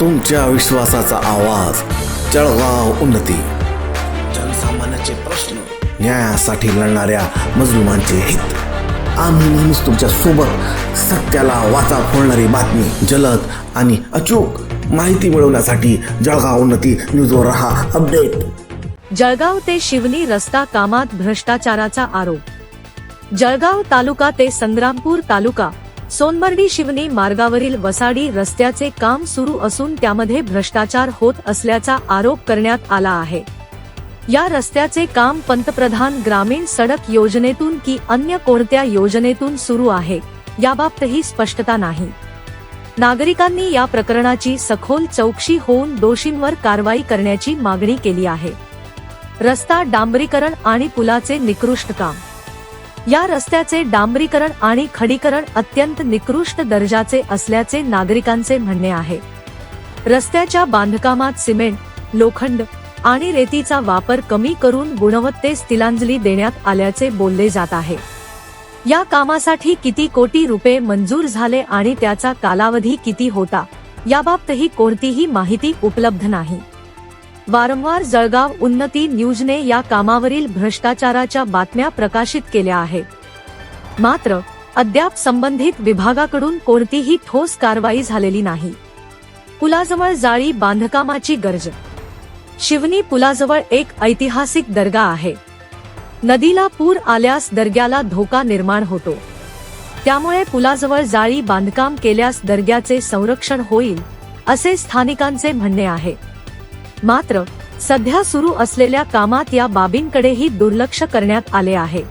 तुमच्या विश्वासाचा आवाज. जळगाव उन्नती. जनसामान्याचे प्रश्न न्यायासाठी लढणाऱ्या मजलुमांचे हित. आम्ही नेहमीच तुमच्यासोबत सत्याला वाचा फोडणारी बातमी जलद आणि अचूक माहिती मिळवण्यासाठी जळगाव उन्नती न्यूजवर रहा. अपडेट. जळगाव ते शिवनी रस्ता कामात भ्रष्टाचाराचा आरोप. जळगाव तालुका ते संग्रामपूर तालुका सोनबर्डी शिवनी मार्गावरील वसाडी रस्त्याचे काम सुरू असून त्यामध्ये भ्रष्टाचार होत असल्याचा आरोप करण्यात आला आहे. या रस्त्याचे काम पंतप्रधान ग्रामीण सडक योजनेतून की अन्य कोणत्या योजनेतून सुरू आहे याबाबतही स्पष्टता नाही. नागरिकांनी या प्रकरणाची सखोल चौकशी होऊन दोषींवर कारवाई करण्याची मागणी केली आहे. रस्ता डांबरीकरण आणि पुलाचे निकृष्ट काम या रस्त्याचे डांबरीकरण आणि खडीकरण अत्यंत निकृष्ट दर्जाचे असल्याचे नागरिकांचे म्हणणे आहे. रस्त्याच्या बांधकामात सिमेंट लोखंड आणि रेतीचा वापर कमी करून गुणवत्तेस तिलांजली देण्यात आल्याचे बोलले जात आहे. या कामासाठी किती कोटी रुपये मंजूर झाले आणि त्याचा कालावधी किती होता याबाबतही कोणतीही माहिती उपलब्ध नाही. वारंवार जळगाव उन्नती न्यूजने या कामावरील भ्रष्टाचाराच्या बातम्या प्रकाशित केल्या आहेत. मात्र अद्याप संबंधित विभागाकडून कोणतीही ठोस कारवाई झालेली नाही. पुलाजवळ जाळी बांधकामाची गरज. शिवनी पुलाजवळ एक ऐतिहासिक दर्गा आहे. नदीला पूर आल्यास दर्ग्याला धोका निर्माण होतो. त्यामुळे पुलाजवळ जाळी बांधकाम केल्यास दर्ग्याचे संरक्षण होईल असे स्थानिकांचे म्हणणे आहे. मात्र सध्या सुरू असलेल्या कामात या बाबींकडेही दुर्लक्ष करण्यात आले आहे.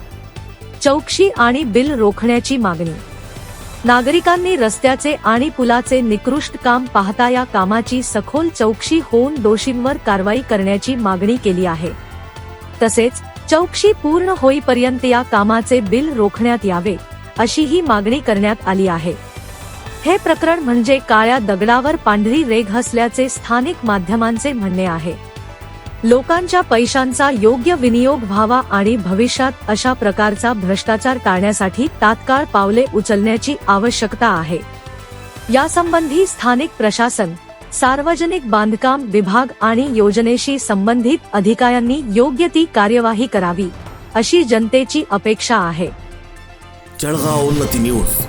चौकशी आणि बिल रोखण्याची मागणी. नागरिकांनी रस्त्याचे आणि पुलाचे निकृष्ट काम पाहता या कामाची सखोल चौकशी होऊन दोषींवर कारवाई करण्याची मागणी केली आहे. तसेच चौकशी पूर्ण होईपर्यंत या कामाचे बिल रोखण्यात यावे अशीही मागणी करण्यात आली आहे. हे प्रकरण म्हणजे काळ्या दगडावर पांढरी रेघ असल्याचे स्थानिक माध्यमांचे म्हणणे आहे. लोकांच्या पैशांचा योग्य विनियोग व्हावा आणि भविष्यात अशा प्रकारचा भ्रष्टाचार टाळण्यासाठी तात्काळ पावले उचलण्याची आवश्यकता आहे. यासंबंधी स्थानिक प्रशासन सार्वजनिक बांधकाम विभाग आणि योजनेशी संबंधित अधिकाऱ्यांनी योग्य ती कार्यवाही करावी अशी जनतेची अपेक्षा आहे. जळगाव उन्नती न्यूज.